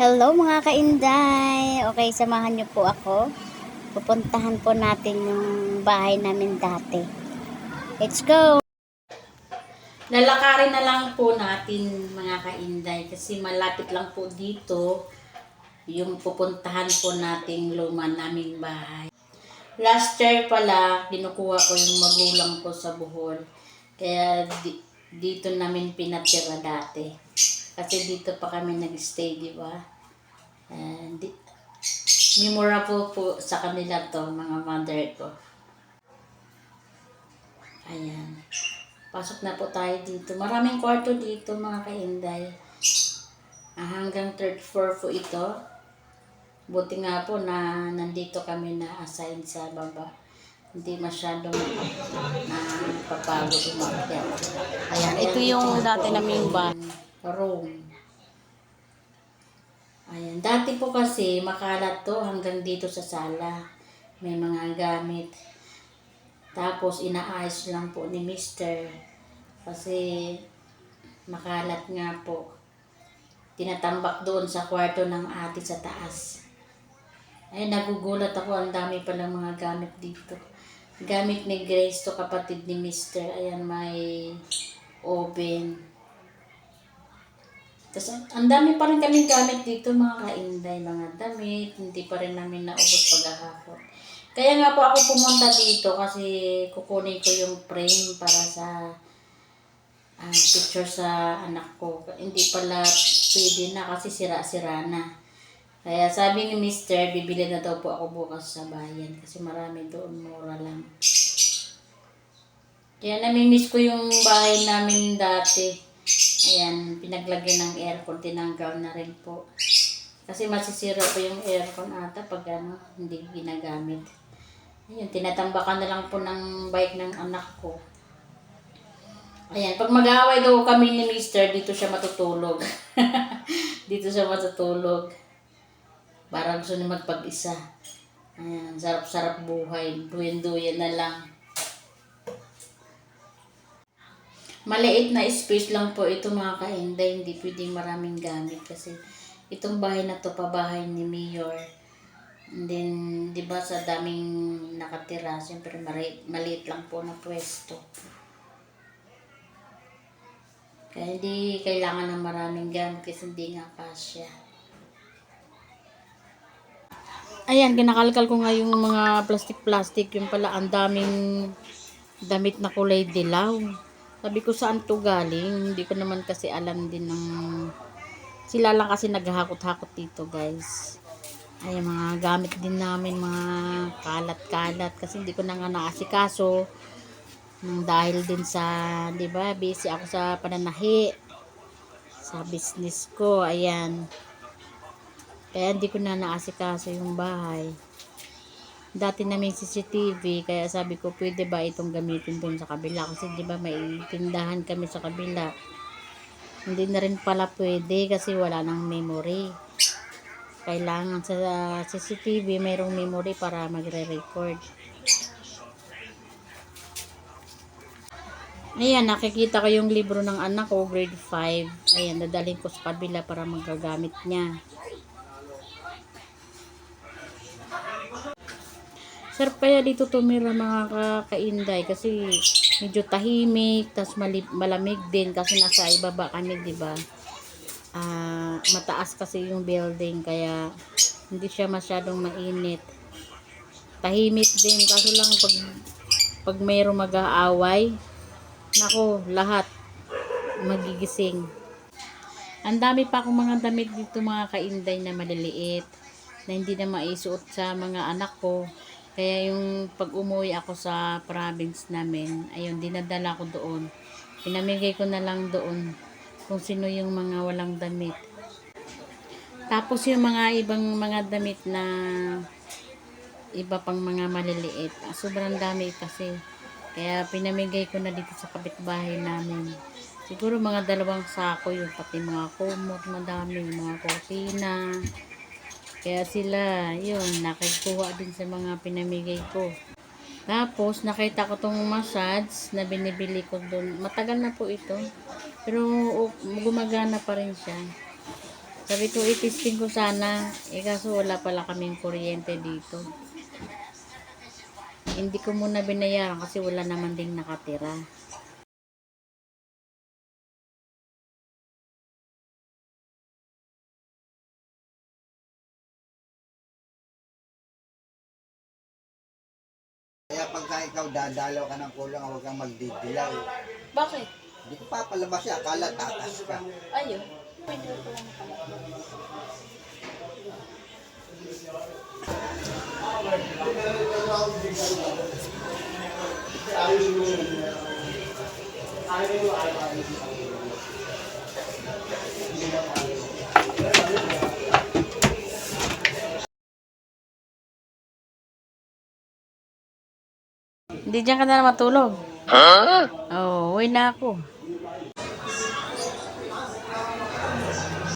Hello mga kainday! Okay, samahan niyo po ako. Pupuntahan po natin yung bahay namin dati. Let's go! Lalakarin na lang po natin mga kainday kasi malapit lang po dito yung pupuntahan po nating luma naming bahay. Last year pala, kinukuha ko yung magulang ko sa Bohol. Kaya di- dito namin pinatira dati. Kasi dito pa kami nag-stay, di ba? And di- memorable po sa kanila to, mga mother ko. Ayan. Pasok na po tayo dito. Maraming kwarto dito mga kainday. Ah, hanggang third floor po ito. Buti nga po na nandito kami na assign sa baba. Hindi masyadong na papagod umakyat. Ayan, Ito yung dati naming ba? Room. Ayan. Dati po kasi makalat to hanggang dito sa sala. May mga gamit. Tapos inaayos lang po ni Mister. Kasi makalat nga po. Tinatambak doon sa kwarto ng ate sa taas. Ay, nagugulat ako. Ang dami palang mga gamit dito. Gamit ni Grace to kapatid ni Mister. Ayan, may oven. Tapos, ang- dami pa rin kaming gamit dito, mga kainday, mga damit. Hindi pa rin namin naubos paghahapon. Kaya nga po ako pumunta dito kasi kukunin ko yung frame para sa ah, picture sa anak ko. Hindi pala pwede na kasi sira-sira na. Kaya sabi ni Mister, bibili na daw po ako bukas sa bayan kasi marami doon, mura lang. Kaya namimiss ko yung bahay namin dati. Ayan, pinaglagyan ng aircon, tinanggal na rin po. Kasi masisira po yung aircon ata pag ano, hindi ginagamit. Ayun, tinatambakan na lang po ng bike ng anak ko. Ayan, pag mag-aaway daw kami ni Mister, dito siya matutulog. dito siya matutulog. Para gusto niya magpag-isa. Ayan, sarap-sarap buhay. Duyan-duyan na lang. Maliit na space lang po ito mga kainday. Hindi pwedeng maraming gamit kasi itong bahay na to pabahay ni Mayor. And then, di ba sa daming nakatira, siyempre maliit, maliit lang po na pwesto. Kaya hindi kailangan ng maraming gamit kasi hindi nga kasya. Ayan, kinakalkal ko nga yung mga plastic-plastic. Yung pala, ang daming damit na kulay dilaw. Sabi ko, saan to galing? Hindi ko naman kasi alam din ng... Sila lang kasi naghahakot-hakot dito, guys. Ay, mga gamit din namin, mga kalat-kalat. Kasi hindi ko na nga naasikaso. Dahil din sa, di ba, busy ako sa pananahi. Sa business ko, ayan. Kaya hindi ko na naasikaso yung bahay. Dati naming CCTV, kaya sabi ko, pwede ba itong gamitin doon sa kabila? Kasi di ba may tindahan kami sa kabila. Hindi na rin pala pwede kasi wala nang memory. Kailangan sa CCTV mayroong memory para magre-record. Ayan, nakikita ko yung libro ng anak ko, grade 5. Ayan, dadalhin ko sa kabila para magagamit niya. Sarap kaya dito tumira mga kakainday kasi medyo tahimik, tas malamig din kasi nasa ibaba kami, di ba? Ah, mataas kasi yung building kaya hindi siya masyadong mainit. Tahimik din kaso lang pag pag mayroong mag-aaway, nako, lahat magigising. Ang dami pa akong mga damit dito mga kainday na maliliit na hindi na maisuot sa mga anak ko. Kaya yung pag umuwi ako sa province namin, ayun, dinadala ko doon. Pinamigay ko na lang doon kung sino yung mga walang damit. Tapos yung mga ibang mga damit na iba pang mga maliliit. ah, Sobrang dami kasi. Kaya pinamigay ko na dito sa kapitbahay namin. Siguro mga dalawang sako yung pati mga kumot, madami, mga kortina. Kaya sila, yun, nakikuha din sa mga pinamigay ko. Tapos, nakita ko tong massage na binibili ko doon. Matagal na po ito. Pero, gumagana pa rin siya. Sabi ko, itisting ko sana. Eh, kaso wala pala kaming kuryente dito. Hindi ko muna binayaran kasi wala naman ding nakatira. Kaya pagka ikaw dadalaw ka ng kulang, huwag kang magdidilaw. Bakit? Hindi ko papalabas siya, akala takas ka. Ayun. Hindi dyan ka na matulog. Ha? Oo, oh, uwi na ako.